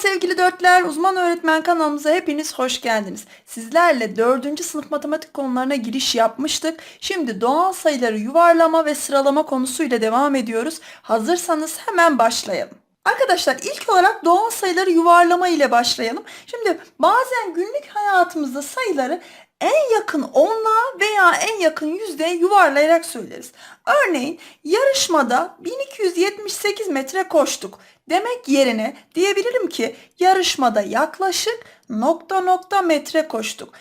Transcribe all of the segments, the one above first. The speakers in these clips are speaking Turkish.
sevgili dörtler, uzman öğretmen kanalımıza hepiniz hoş geldiniz. Sizlerle 4. sınıf matematik konularına giriş yapmıştık. Şimdi doğal sayıları yuvarlama ve sıralama konusuyla devam ediyoruz. Hazırsanız hemen başlayalım. Arkadaşlar ilk olarak doğal sayıları yuvarlama ile başlayalım. Şimdi bazen günlük hayatımızda sayıları en yakın onluğa veya en yakın yüzdeye yuvarlayarak söyleriz. Örneğin yarışmada 1278 metre koştuk. Demek yerine diyebilirim ki yarışmada yaklaşık nokta nokta metre koştuk.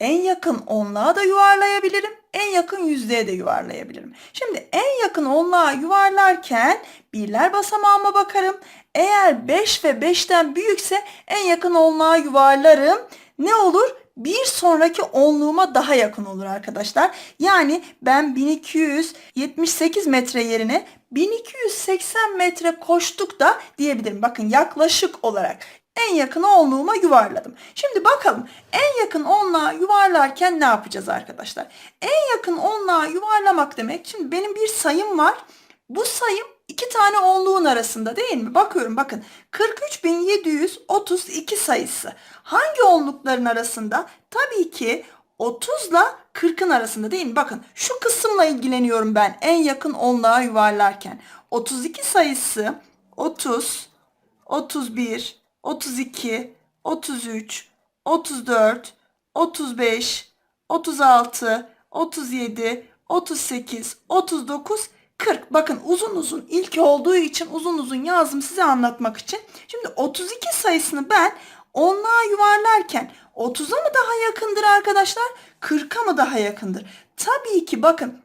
En yakın onluğa da yuvarlayabilirim. En yakın yüzdeye de yuvarlayabilirim. Şimdi en yakın onluğa yuvarlarken birler basamağıma bakarım. Eğer 5 ve 5'ten büyükse en yakın onluğa yuvarlarım. Ne olur? Bir sonraki onluğuma daha yakın olur arkadaşlar. Yani ben 1278 metre yerine 1280 metre koştuk da diyebilirim. Bakın yaklaşık olarak en yakın onluğuma yuvarladım. Şimdi bakalım en yakın onluğa yuvarlarken ne yapacağız arkadaşlar? En yakın onluğa yuvarlamak demek şimdi benim bir sayım var. Bu sayım iki tane onluğun arasında değil mi? Bakıyorum bakın 43.732 sayısı hangi onlukların arasında? Tabii ki 30 ile 40'ın arasında değil mi? Bakın şu kısımla ilgileniyorum ben en yakın onluğa yuvarlarken. 32 sayısı 30, 31, 32, 33, 34, 35, 36, 37, 38, 39, 40. Bakın uzun uzun ilk olduğu için uzun uzun yazdım size anlatmak için. Şimdi 32 sayısını ben onluğa yuvarlarken 30'a mı daha yakındır arkadaşlar? 40'a mı daha yakındır? Tabii ki bakın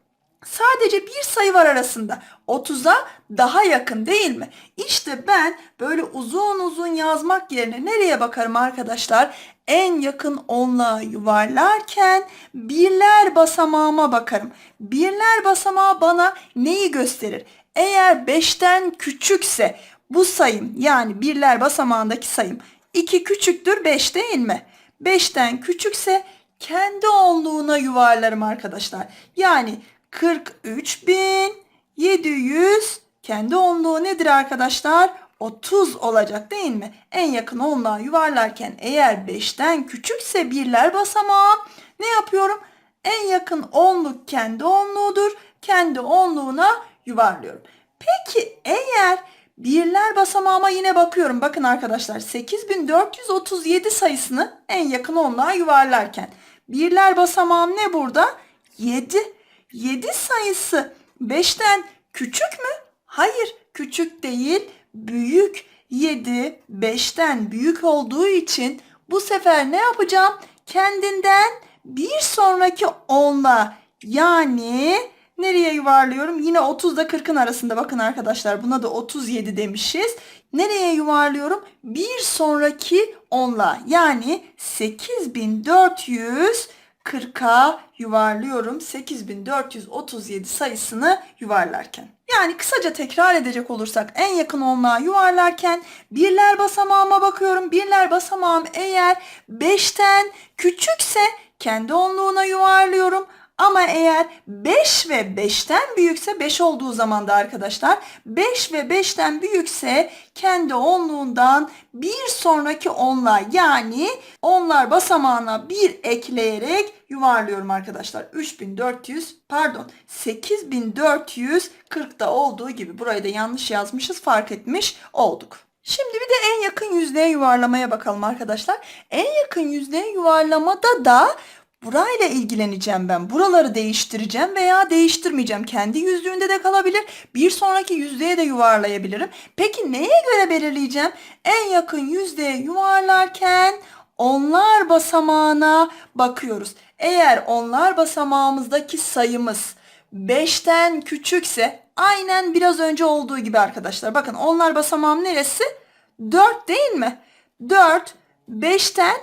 sadece bir sayı var arasında. 30'a daha yakın değil mi? İşte ben böyle uzun uzun yazmak yerine nereye bakarım arkadaşlar? En yakın onluğa yuvarlarken birler basamağıma bakarım. Birler basamağı bana neyi gösterir? Eğer 5'ten küçükse bu sayım yani birler basamağındaki sayım 2 küçüktür 5 değil mi? 5'ten küçükse kendi onluğuna yuvarlarım arkadaşlar. Yani 43.700 kendi onluğu nedir arkadaşlar? 30 olacak değil mi? En yakın onluğa yuvarlarken eğer 5'ten küçükse birler basamağı ne yapıyorum? En yakın onluk kendi onluğudur. Kendi onluğuna yuvarlıyorum. Peki eğer birler basamağıma yine bakıyorum. Bakın arkadaşlar 8437 sayısını en yakın onluğa yuvarlarken. Birler basamağım ne burada? 7. 7 sayısı 5'ten küçük mü? Hayır küçük değil büyük. 7 5'ten büyük olduğu için bu sefer ne yapacağım? Kendinden bir sonraki onla yani nereye yuvarlıyorum? Yine 30 ile 40'ın arasında bakın arkadaşlar buna da 37 demişiz. Nereye yuvarlıyorum? Bir sonraki onla yani 8440'a yuvarlıyorum. 8437 sayısını yuvarlarken. Yani kısaca tekrar edecek olursak en yakın onluğa yuvarlarken birler basamağıma bakıyorum. Birler basamağım eğer 5'ten küçükse kendi onluğuna yuvarlıyorum. Ama eğer 5 ve 5'ten büyükse 5 olduğu zaman da arkadaşlar 5 ve 5'ten büyükse kendi onluğundan bir sonraki onla yani onlar basamağına bir ekleyerek yuvarlıyorum arkadaşlar. 3400 pardon 8440'da olduğu gibi burayı da yanlış yazmışız fark etmiş olduk. Şimdi bir de en yakın yüzdeye yuvarlamaya bakalım arkadaşlar. En yakın yüzdeye yuvarlamada da Burayla ilgileneceğim ben. Buraları değiştireceğim veya değiştirmeyeceğim. Kendi yüzlüğünde de kalabilir. Bir sonraki yüzdeye de yuvarlayabilirim. Peki neye göre belirleyeceğim? En yakın yüzdeye yuvarlarken onlar basamağına bakıyoruz. Eğer onlar basamağımızdaki sayımız 5'ten küçükse aynen biraz önce olduğu gibi arkadaşlar. Bakın onlar basamağım neresi? 4 değil mi? 4 5'ten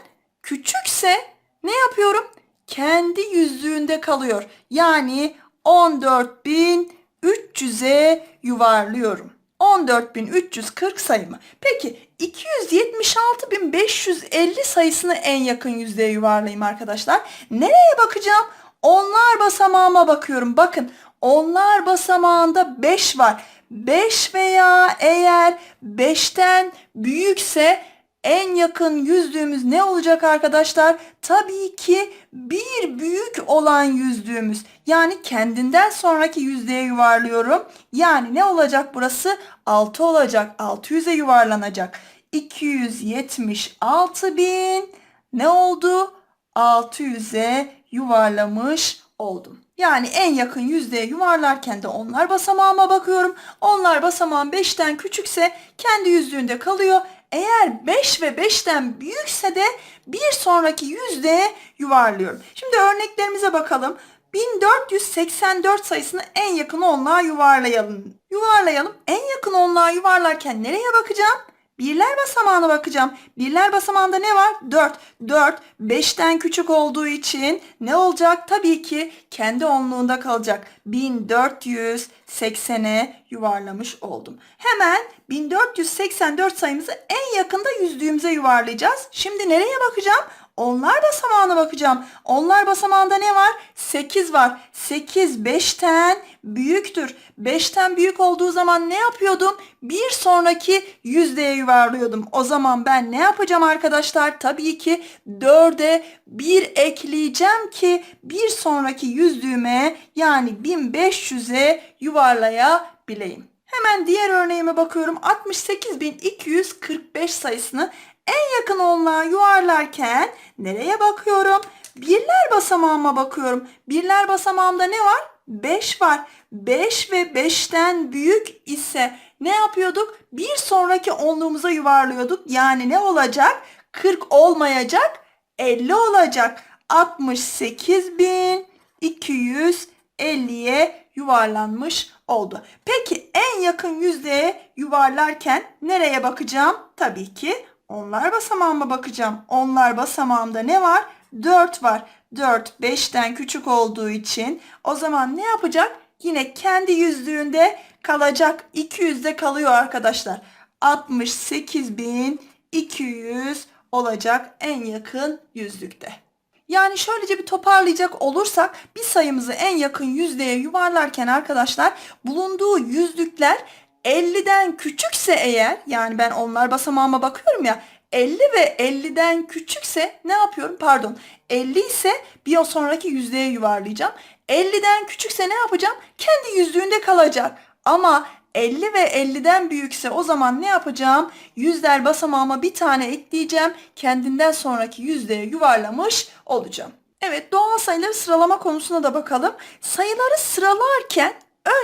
küçükse ne yapıyorum? Kendi yüzlüğünde kalıyor. Yani 14.300'e yuvarlıyorum. 14.340 sayımı. Peki 276.550 sayısını en yakın yüzdeye yuvarlayayım arkadaşlar. Nereye bakacağım? Onlar basamağıma bakıyorum. Bakın onlar basamağında 5 var. 5 veya eğer 5'ten büyükse en yakın yüzdüğümüz ne olacak arkadaşlar? Tabii ki bir büyük olan yüzdüğümüz. Yani kendinden sonraki yüzdeye yuvarlıyorum. Yani ne olacak burası? 6 olacak. 600'e yuvarlanacak. 276 bin ne oldu? 600'e yuvarlamış oldum. Yani en yakın yüzdeye yuvarlarken de onlar basamağıma bakıyorum. Onlar basamağım 5'ten küçükse kendi yüzdüğünde kalıyor. Eğer 5 ve 5'ten büyükse de bir sonraki yüzdeye yuvarlıyorum. Şimdi örneklerimize bakalım. 1484 sayısını en yakın onluğa yuvarlayalım. Yuvarlayalım. En yakın onluğa yuvarlarken nereye bakacağım? Birler basamağına bakacağım. Birler basamağında ne var? 4. 4 5'ten küçük olduğu için ne olacak? Tabii ki kendi onluğunda kalacak. 1480'e yuvarlamış oldum. Hemen 1484 sayımızı en yakında yüzdüğümüze yuvarlayacağız. Şimdi nereye bakacağım? Onlar basamağına bakacağım. Onlar basamağında ne var? 8 var. 8 5'ten büyüktür. 5'ten büyük olduğu zaman ne yapıyordum? Bir sonraki yüzdeye yuvarlıyordum. O zaman ben ne yapacağım arkadaşlar? Tabii ki 4'e 1 ekleyeceğim ki bir sonraki yüzdüğüme yani 1500'e yuvarlayabileyim. Hemen diğer örneğime bakıyorum. 68.245 sayısını en yakın onluğa yuvarlarken nereye bakıyorum? Birler basamağıma bakıyorum. Birler basamağımda ne var? 5 var. 5 ve 5'ten büyük ise ne yapıyorduk? Bir sonraki onluğumuza yuvarlıyorduk. Yani ne olacak? 40 olmayacak, 50 olacak. 68.250'ye yuvarlanmış oldu. Peki en yakın yüzdeye yuvarlarken nereye bakacağım? Tabii ki onlar basamağıma bakacağım. Onlar basamağımda ne var? 4 var. 4 5'ten küçük olduğu için o zaman ne yapacak? Yine kendi yüzdüğünde kalacak. 200'de kalıyor arkadaşlar. 68.200 olacak en yakın yüzlükte. Yani şöylece bir toparlayacak olursak bir sayımızı en yakın yüzdeye yuvarlarken arkadaşlar bulunduğu yüzlükler 50'den küçükse eğer yani ben onlar basamağıma bakıyorum ya 50 ve 50'den küçükse ne yapıyorum? Pardon 50 ise bir sonraki yüzdeye yuvarlayacağım. 50'den küçükse ne yapacağım? Kendi yüzdüğünde kalacak. Ama 50 ve 50'den büyükse o zaman ne yapacağım? Yüzler basamağıma bir tane ekleyeceğim. Kendinden sonraki yüzdeye yuvarlamış olacağım. Evet doğal sayıları sıralama konusuna da bakalım. Sayıları sıralarken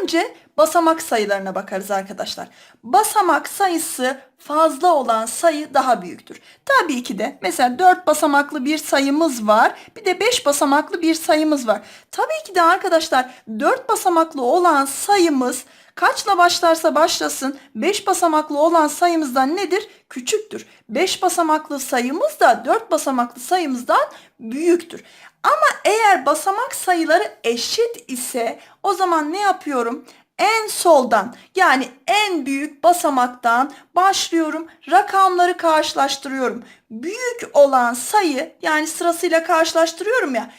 önce basamak sayılarına bakarız arkadaşlar. Basamak sayısı fazla olan sayı daha büyüktür. Tabii ki de mesela 4 basamaklı bir sayımız var. Bir de 5 basamaklı bir sayımız var. Tabii ki de arkadaşlar 4 basamaklı olan sayımız kaçla başlarsa başlasın 5 basamaklı olan sayımızdan nedir? Küçüktür. 5 basamaklı sayımız da 4 basamaklı sayımızdan büyüktür. Ama eğer basamak sayıları eşit ise o zaman ne yapıyorum? En soldan yani en büyük basamaktan başlıyorum. Rakamları karşılaştırıyorum. Büyük olan sayı yani sırasıyla karşılaştırıyorum ya.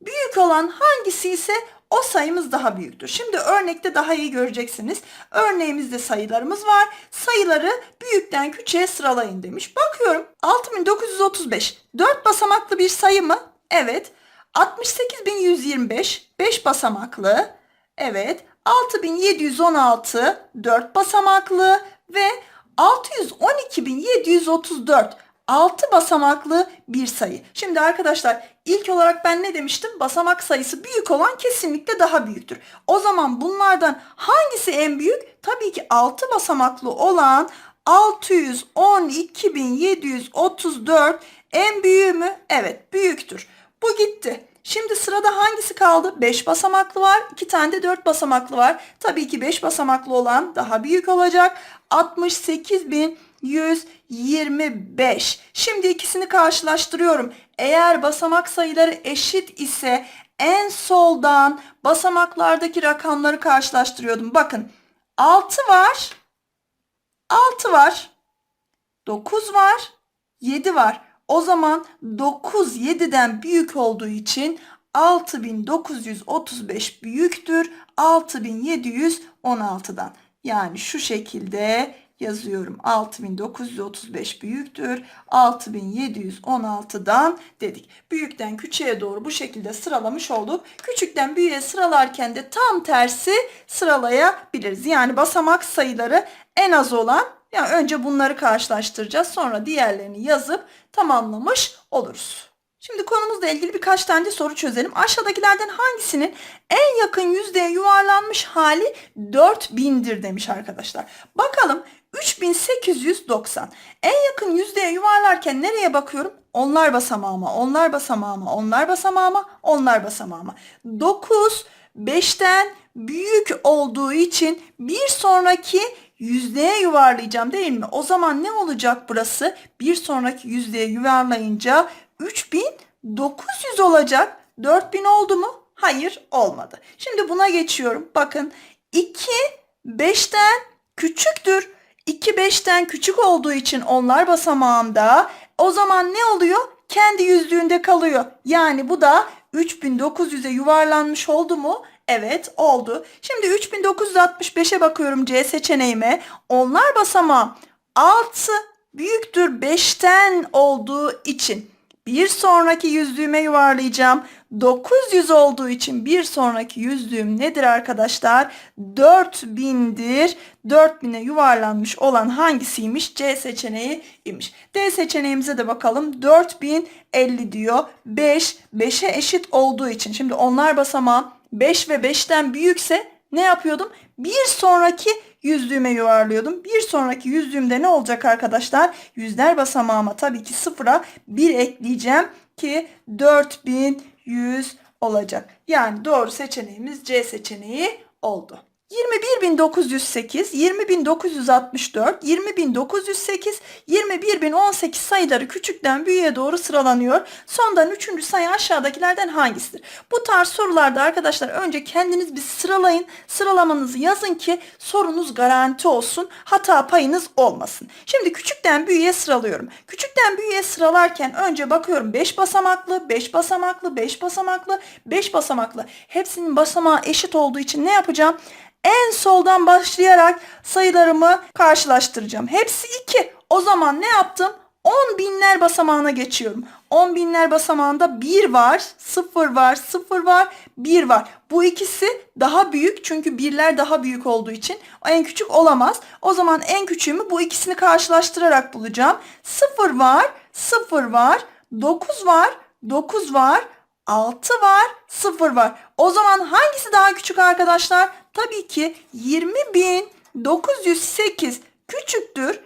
Büyük olan hangisi ise o sayımız daha büyüktür. Şimdi örnekte daha iyi göreceksiniz. Örneğimizde sayılarımız var. Sayıları büyükten küçüğe sıralayın demiş. Bakıyorum 6935 4 basamaklı bir sayı mı? Evet. 68125 5 basamaklı. Evet. 6716 4 basamaklı ve 612734 6 basamaklı bir sayı. Şimdi arkadaşlar ilk olarak ben ne demiştim? Basamak sayısı büyük olan kesinlikle daha büyüktür. O zaman bunlardan hangisi en büyük? Tabii ki 6 basamaklı olan 612.734 en büyüğü mü? Evet büyüktür. Bu gitti. Şimdi sırada hangisi kaldı? 5 basamaklı var. 2 tane de 4 basamaklı var. Tabii ki 5 basamaklı olan daha büyük olacak. 68.125. Şimdi ikisini karşılaştırıyorum. Eğer basamak sayıları eşit ise en soldan basamaklardaki rakamları karşılaştırıyordum. Bakın 6 var. 6 var. 9 var. 7 var. O zaman 9 7'den büyük olduğu için 6935 büyüktür 6716'dan. Yani şu şekilde yazıyorum. 6935 büyüktür. 6716'dan dedik. Büyükten küçüğe doğru bu şekilde sıralamış olduk. Küçükten büyüğe sıralarken de tam tersi sıralayabiliriz. Yani basamak sayıları en az olan yani önce bunları karşılaştıracağız. Sonra diğerlerini yazıp tamamlamış oluruz. Şimdi konumuzla ilgili birkaç tane de soru çözelim. Aşağıdakilerden hangisinin en yakın yüzdeye yuvarlanmış hali 4000'dir demiş arkadaşlar. Bakalım 3890. En yakın yüzdeye yuvarlarken nereye bakıyorum? Onlar basamağıma, onlar basamağıma, onlar basamağıma, onlar basamağıma. 9 5'ten büyük olduğu için bir sonraki yüzdeye yuvarlayacağım değil mi? O zaman ne olacak burası? Bir sonraki yüzdeye yuvarlayınca 3900 olacak. 4000 oldu mu? Hayır olmadı. Şimdi buna geçiyorum. Bakın 2 5'ten küçüktür. 2 5'ten küçük olduğu için onlar basamağında o zaman ne oluyor? Kendi yüzlüğünde kalıyor. Yani bu da 3900'e yuvarlanmış oldu mu? Evet oldu. Şimdi 3965'e bakıyorum C seçeneğime. Onlar basamağı 6 büyüktür 5'ten olduğu için bir sonraki yüzlüğüme yuvarlayacağım. 900 olduğu için bir sonraki yüzlüğüm nedir arkadaşlar? 4000'dir. 4000'e yuvarlanmış olan hangisiymiş? C seçeneği imiş. D seçeneğimize de bakalım. 4050 diyor. 5, 5'e eşit olduğu için. Şimdi onlar basamağı 5 ve 5'ten büyükse ne yapıyordum? Bir sonraki yüzlüğüme yuvarlıyordum. Bir sonraki yüzlüğümde ne olacak arkadaşlar? Yüzler basamağıma tabii ki sıfıra 1 ekleyeceğim ki 4100 olacak. Yani doğru seçeneğimiz C seçeneği oldu. 21.908, 20.964, 20.908, 21.018 sayıları küçükten büyüğe doğru sıralanıyor. Sondan üçüncü sayı aşağıdakilerden hangisidir? Bu tarz sorularda arkadaşlar önce kendiniz bir sıralayın. Sıralamanızı yazın ki sorunuz garanti olsun. Hata payınız olmasın. Şimdi küçükten büyüğe sıralıyorum. Küçükten büyüğe sıralarken önce bakıyorum 5 basamaklı, 5 basamaklı, 5 basamaklı, 5 basamaklı. Hepsinin basamağı eşit olduğu için ne yapacağım? En soldan başlayarak sayılarımı karşılaştıracağım. Hepsi 2. O zaman ne yaptım? 10 binler basamağına geçiyorum. 10 binler basamağında 1 var, 0 var, 0 var, 1 var. Bu ikisi daha büyük çünkü birler daha büyük olduğu için en küçük olamaz. O zaman en küçüğümü bu ikisini karşılaştırarak bulacağım. 0 var, 0 var, 9 var, 9 var, 6 var, 0 var. O zaman hangisi daha küçük arkadaşlar? Tabii ki 20.908 küçüktür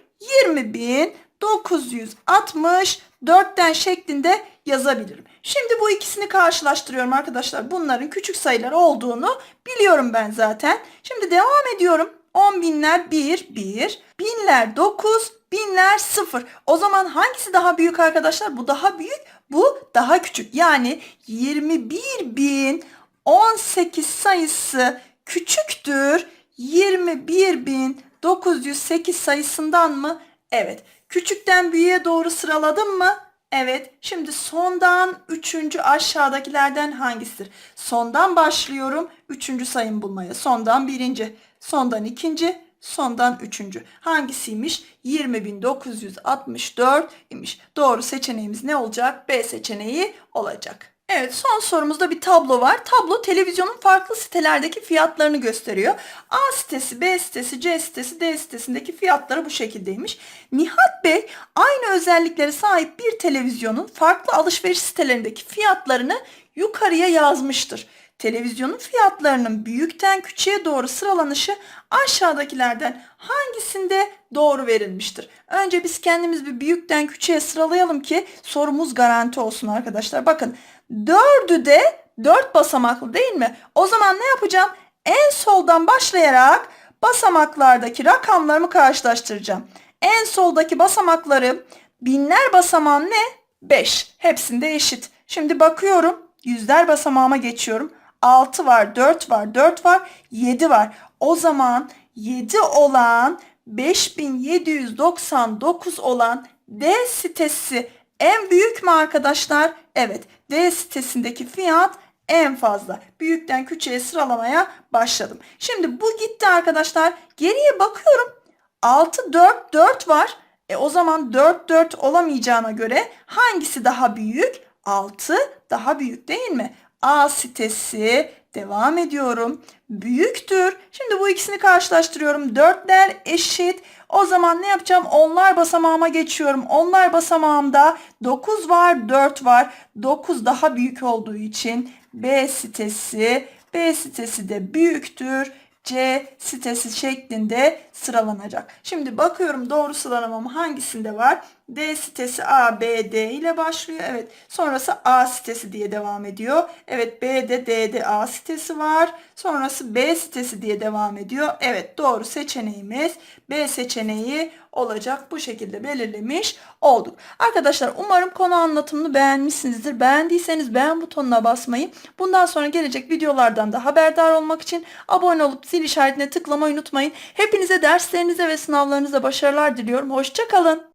20.964'ten şeklinde yazabilirim. Şimdi bu ikisini karşılaştırıyorum arkadaşlar. Bunların küçük sayılar olduğunu biliyorum ben zaten. Şimdi devam ediyorum. 10 binler 1, 1. Binler 9, binler 0. O zaman hangisi daha büyük arkadaşlar? Bu daha büyük, bu daha küçük. Yani 21.018 sayısı küçüktür 21.908 sayısından mı? Evet. Küçükten büyüğe doğru sıraladım mı? Evet. Şimdi sondan üçüncü aşağıdakilerden hangisidir? Sondan başlıyorum. Üçüncü sayım bulmaya. Sondan birinci. Sondan ikinci. Sondan üçüncü. Hangisiymiş? 20.964 imiş. Doğru seçeneğimiz ne olacak? B seçeneği olacak. Evet son sorumuzda bir tablo var. Tablo televizyonun farklı sitelerdeki fiyatlarını gösteriyor. A sitesi, B sitesi, C sitesi, D sitesindeki fiyatları bu şekildeymiş. Nihat Bey aynı özelliklere sahip bir televizyonun farklı alışveriş sitelerindeki fiyatlarını yukarıya yazmıştır. Televizyonun fiyatlarının büyükten küçüğe doğru sıralanışı aşağıdakilerden hangisinde doğru verilmiştir? Önce biz kendimiz bir büyükten küçüğe sıralayalım ki sorumuz garanti olsun arkadaşlar. Bakın dördü de dört basamaklı değil mi? O zaman ne yapacağım? En soldan başlayarak basamaklardaki rakamlarımı karşılaştıracağım. En soldaki basamakları binler basamağı ne? 5. Hepsinde eşit. Şimdi bakıyorum yüzler basamağıma geçiyorum. 6 var, 4 var, 4 var, 7 var. O zaman 7 olan 5799 olan D sitesi en büyük mü arkadaşlar? Evet. D sitesindeki fiyat en fazla. Büyükten küçüğe sıralamaya başladım. Şimdi bu gitti arkadaşlar. Geriye bakıyorum. 6, 4, 4 var. E o zaman 4, 4 olamayacağına göre hangisi daha büyük? 6 daha büyük değil mi? A sitesi devam ediyorum. Büyüktür. Şimdi bu ikisini karşılaştırıyorum. Dörtler eşit. O zaman ne yapacağım? Onlar basamağıma geçiyorum. Onlar basamağımda 9 var, 4 var. 9 daha büyük olduğu için B sitesi, B sitesi de büyüktür. C sitesi şeklinde sıralanacak. Şimdi bakıyorum doğru sıralamam hangisinde var? D sitesi A, B, D ile başlıyor. Evet. Sonrası A sitesi diye devam ediyor. Evet B'de D'de A sitesi var. Sonrası B sitesi diye devam ediyor. Evet doğru seçeneğimiz B seçeneği olacak. Bu şekilde belirlemiş olduk. Arkadaşlar umarım konu anlatımını beğenmişsinizdir. Beğendiyseniz beğen butonuna basmayı, bundan sonra gelecek videolardan da haberdar olmak için abone olup zil işaretine tıklamayı unutmayın. Hepinize derslerinize ve sınavlarınıza başarılar diliyorum. Hoşçakalın.